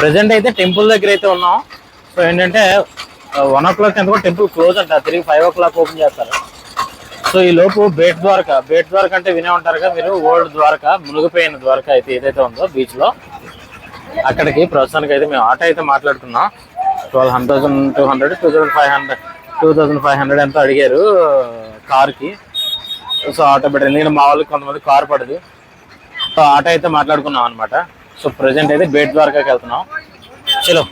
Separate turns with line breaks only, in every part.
Present అయితే temple దగ్గర అయితే ఉన్నాం. సో ఏంటంటే వన్ ఓ క్లాక్ ఎంత టెంపుల్ క్లోజ్ అంట. తిరిగి ఫైవ్ ఓ క్లాక్ ఓపెన్ చేస్తారు. సో ఈ లోపు బేట్ ద్వారక బేట్ ద్వారక అంటే వినే ఉంటారు కదా మీరు? ఓల్డ్ ద్వారక మునిగిపోయిన ద్వారక అయితే ఏదైతే ఉందో బీచ్లో అక్కడికి ప్రస్తుతానికి అయితే మేము ఆటో అయితే మాట్లాడుతున్నాం. Twelve hundred two hundred two thousand five hundred two thousand five hundred ఎంతో అడిగారు కార్కి. సో ఆటో పెట్టింది ఎందుకంటే మా వాళ్ళకి కొంతమంది కార్ పడదు. సో ఆటో అయితే మాట్లాడుకున్నాం అనమాట సో ప్రజెంట్ అయితే బేట్ ద్వారకాకి వెళ్తున్నాం. చలో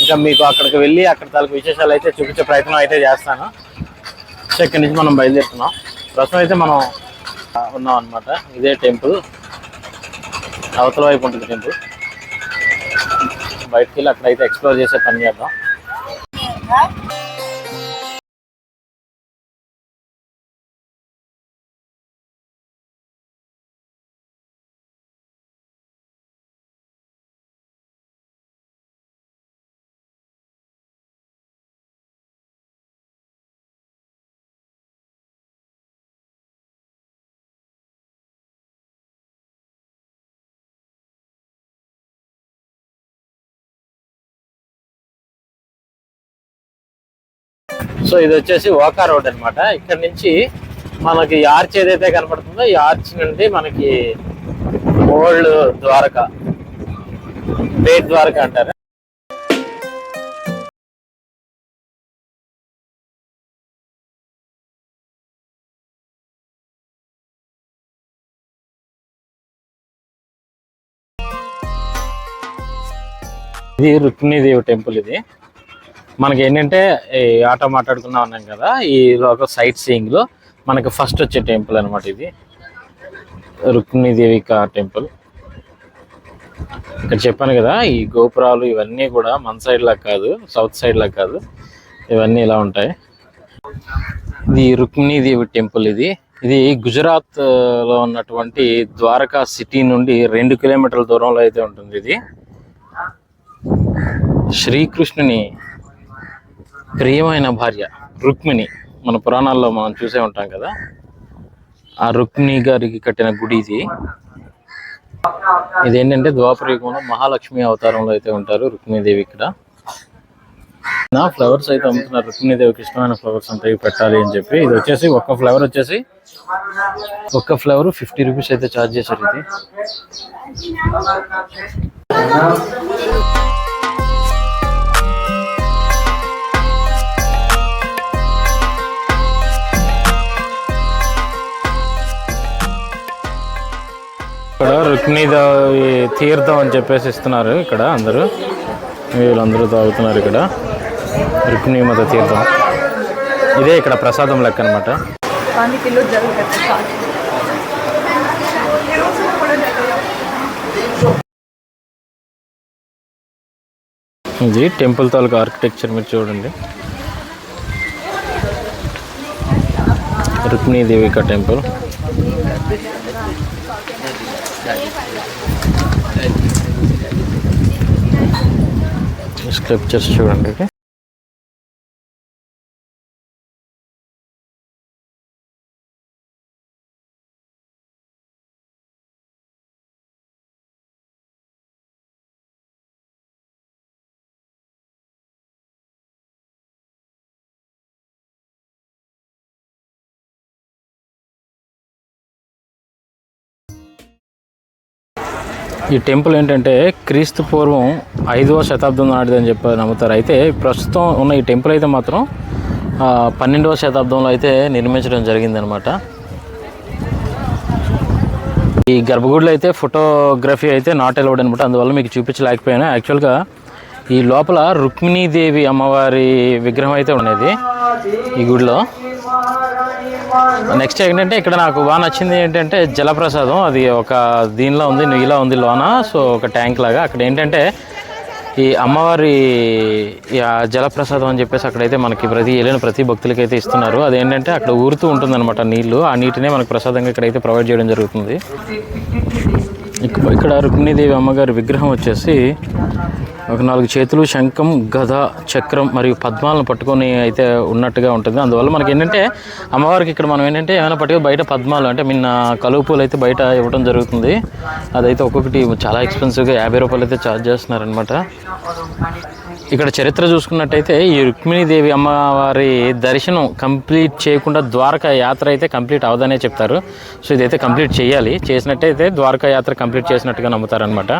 ఇంకా మీకు అక్కడికి వెళ్ళి అక్కడ తాలూకు విశేషాలు అయితే చూపించే ప్రయత్నం అయితే చేస్తాను. సో ఇక్కడి నుంచి మనం బయలుదేరుతున్నాం. ప్రస్తుతం అయితే మనం ఉన్నాం అనమాట ఇదే టెంపుల్. అవతల వైపు ఉంటుంది టెంపుల్. బయటకు వెళ్ళి అక్కడైతే ఎక్స్ప్లోర్ చేసే పని చేద్దాం. సో ఇది వచ్చేసి ఓకా రోడ్ అన్నమాట. ఇక్కడ నుంచి మనకి ఆర్చ్ ఏదైతే కనపడుతుందో ఈ ఆర్చ్ నుండి మనకి ఓల్డ్ ద్వారక బేట్ ద్వారక అంటారు. ఇది రుక్మిణీదేవి టెంపుల్ ఇది. మనకి ఏంటంటే ఈ ఆటో మాట్లాడుకున్నా ఉన్నాం కదా ఈ ఒక సైట్ సీయింగ్లో మనకి ఫస్ట్ వచ్చే టెంపుల్ అన్నమాట ఇది. రుక్మిణీదేవి టెంపుల్ ఇక్కడ చెప్పాను కదా ఈ గోపురాలు ఇవన్నీ కూడా మన సైడ్ లా కాదు సౌత్ సైడ్ లా కాదు. ఇవన్నీ ఇలా ఉంటాయి. ఇది రుక్మిణీదేవి టెంపుల్ ఇది. ఇది గుజరాత్లో ఉన్నటువంటి ద్వారకా సిటీ నుండి రెండు కిలోమీటర్ల దూరంలో అయితే ఉంటుంది ఇది. శ్రీకృష్ణుని ప్రియమైన భార్య రుక్మిణి. మన పురాణాల్లో మనం చూసే ఉంటాం కదా. ఆ రుక్మిణి గారికి కట్టిన గుడి ఇది. ఇది ఏంటంటే ద్వాపర యుగంలో మహాలక్ష్మి అవతారంలో అయితే ఉంటారు రుక్మిణీదేవి ఇక్కడ. నా ఫ్లవర్స్ అయితే అమ్ముతున్నారు. రుక్మిణీదేవికి ఇష్టమైన ఫ్లవర్స్ ఉంటాయి పెట్టాలి అని చెప్పి. ఇది వచ్చేసి ఒక్క ఫ్లవర్ వచ్చేసి ఒక్క ఫ్లవర్ ఫిఫ్టీ రూపీస్ అయితే ఛార్జ్ చేశారు ఇది. రుక్మిణీదేవి తీర్థం అని చెప్పేసి ఇస్తున్నారు ఇక్కడ అందరూ. వీళ్ళందరూ తాగుతున్నారు ఇక్కడ. రుక్మిణీమత తీర్థం. ఇదే ఇక్కడ ప్రసాదం లెక్క అనమాట ఇది టెంపుల్ తాలూకా ఆర్కిటెక్చర్ మీరు చూడండి. రుక్మిణీదేవిక టెంపుల్. స్క్రిప్చర్స్ చూడండి ఈ టెంపుల్ ఏంటంటే క్రీస్తు పూర్వం ఐదవ శతాబ్దం నాటిది అని చెప్పి నమ్ముతారు. అయితే ప్రస్తుతం ఉన్న ఈ టెంపుల్ అయితే మాత్రం పన్నెండవ శతాబ్దంలో అయితే నిర్మించడం జరిగిందనమాట ఈ గర్భగుడిలో అయితే ఫోటోగ్రఫీ అయితే నాట్ అలౌడ్ అనమాట అందువల్ల మీకు చూపించలేకపోయాను. యాక్చువల్గా ఈ లోపల రుక్మిణీదేవి అమ్మవారి విగ్రహం అయితే ఉండేది ఈ గుడిలో. నెక్స్ట్ ఏంటంటే ఇక్కడ నాకు బాగా నచ్చింది ఏంటంటే జలప్రసాదం. అది ఒక దీనిలో ఉంది నీలా ఉంది లోన. సో ఒక ట్యాంక్ లాగా. అక్కడ ఏంటంటే ఈ అమ్మవారి జలప్రసాదం అని చెప్పేసి అక్కడైతే మనకి ప్రతి వెళ్ళిన ప్రతి భక్తులకి అయితే ఇస్తున్నారు. అదేంటంటే అక్కడ ఊరుతూ ఉంటుందన్నమాట నీళ్ళు. ఆ నీటినే మనకు ప్రసాదంగా ఇక్కడైతే ప్రొవైడ్ చేయడం జరుగుతుంది. ఇక్కడ రుక్మిణీదేవి అమ్మగారి విగ్రహం వచ్చేసి
ఒక నాలుగు చేతులు శంఖం గద చక్రం మరియు పద్మాలను పట్టుకొని అయితే ఉన్నట్టుగా ఉంటుంది. అందువల్ల మనకి ఏంటంటే అమ్మవారికి ఇక్కడ మనం ఏంటంటే ఏమైనా పట్టుకు బయట పద్మాలు అంటే మిన్న కలువు పూలు అయితే బయట ఇవ్వడం జరుగుతుంది. అదైతే ఒక్కొక్కటి చాలా ఎక్స్పెన్సివ్గా యాభై రూపాయలు అయితే ఛార్జ్ చేస్తున్నారనమాట ఇక్కడ చరిత్ర చూసుకున్నట్టయితే ఈ రుక్మిణీదేవి అమ్మవారి దర్శనం కంప్లీట్ చేయకుండా ద్వారకా యాత్ర అయితే కంప్లీట్ అవదనే చెప్తారు. సో ఇదైతే కంప్లీట్ చేయాలి. చేసినట్టయితే ద్వారకా యాత్ర కంప్లీట్ చేసినట్టుగా నమ్ముతారనమాట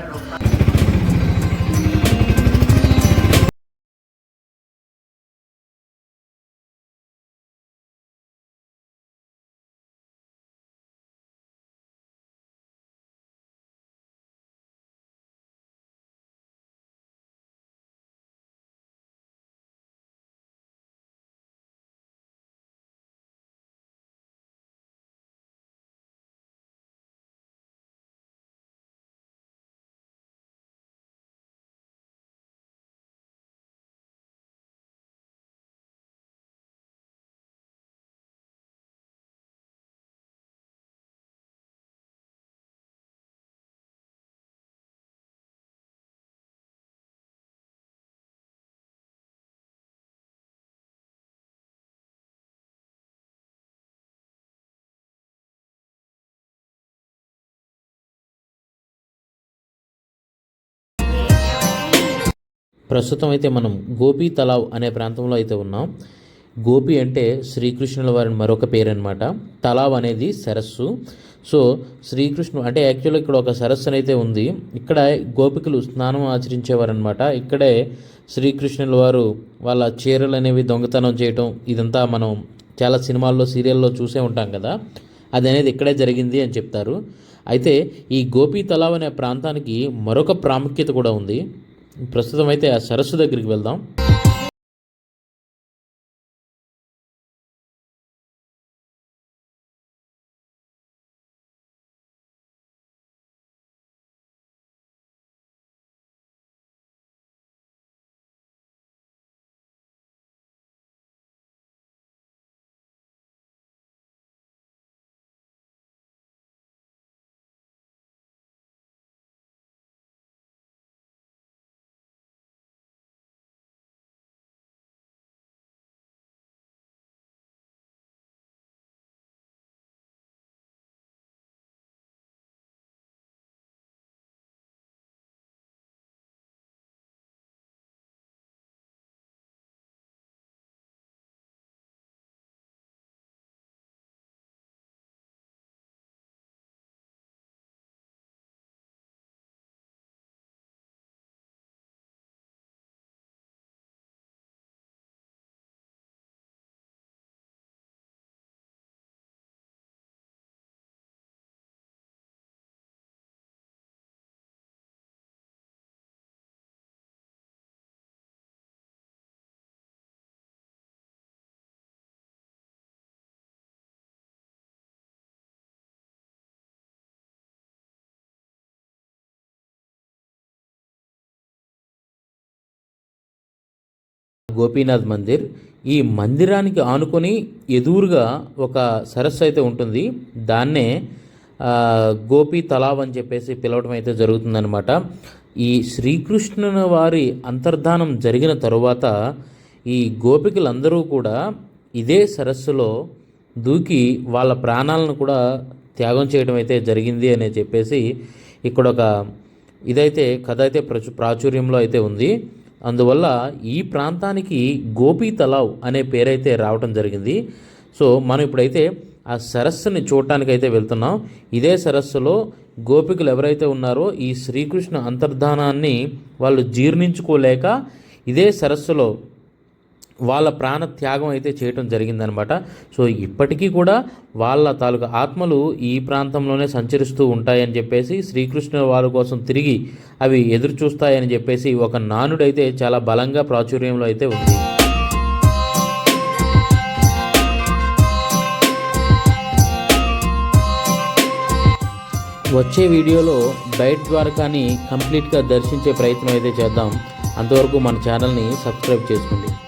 ప్రస్తుతం అయితే మనం గోపి తలావ్ అనే ప్రాంతంలో అయితే ఉన్నాం. గోపి అంటే శ్రీకృష్ణుల వారి మరొక పేరు అనమాట తలావ్ అనేది సరస్సు. సో శ్రీకృష్ణుడు అంటే యాక్చువల్గా ఇక్కడ ఒక సరస్సు అయితే ఉంది. ఇక్కడ గోపికలు స్నానం ఆచరించేవారనమాట ఇక్కడే శ్రీకృష్ణుల వారు వాళ్ళ చీరలు అనేవి దొంగతనం చేయటం ఇదంతా మనం చాలా సినిమాల్లో సీరియల్లో చూసే ఉంటాం కదా. అది అనేది ఇక్కడే జరిగింది అని చెప్తారు. అయితే ఈ గోపి తలావ్ అనే ప్రాంతానికి మరొక ప్రాముఖ్యత కూడా ఉంది. ప్రస్తుతం అయితే ఆ సరస్సు దగ్గరికి వెళ్దాం. గోపీనాథ్ మందిర్. ఈ మందిరానికి ఆనుకొని ఎదురుగా ఒక సరస్సు అయితే ఉంటుంది. దాన్నే గోపి తలావ్ అని చెప్పేసి పిలవడం అయితే జరుగుతుందనమాట ఈ శ్రీకృష్ణుని వారి అంతర్ధానం జరిగిన తరువాత ఈ గోపికలందరూ కూడా ఇదే సరస్సులో దూకి వాళ్ళ ప్రాణాలను కూడా త్యాగం చేయడం అయితే జరిగింది అని చెప్పేసి ఇక్కడ ఒక ఇదైతే కథ అయితే ప్రచు ప్రాచుర్యంలో అయితే ఉంది. అందువల్ల ఈ ప్రాంతానికి గోపీ తలావ్ అనే పేరైతే రావటం జరిగింది. సో మనం ఇప్పుడైతే ఆ సరస్సుని చూడటానికి అయితే వెళ్తున్నాం. ఇదే సరస్సులో గోపికలు ఎవరైతే ఉన్నారో ఈ శ్రీకృష్ణ అంతర్ధానాన్ని వాళ్ళు జీర్ణించుకోలేక ఇదే సరస్సులో వాళ్ళ ప్రాణ త్యాగం అయితే చేయటం జరిగిందనమాట. సో ఇప్పటికీ కూడా వాళ్ళ తాలూకా ఆత్మలు ఈ ప్రాంతంలోనే సంచరిస్తూ ఉంటాయని చెప్పేసి శ్రీకృష్ణుల వారి కోసం తిరిగి అవి ఎదురు చూస్తాయని చెప్పేసి ఒక నానుడైతే చాలా బలంగా ప్రాచుర్యంలో అయితే ఉంది. వచ్చే వీడియోలో బయట ద్వారకాని కంప్లీట్గా దర్శించే ప్రయత్నం అయితే చేద్దాం. అంతవరకు మన ఛానల్ని సబ్స్క్రైబ్ చేసుకోండి.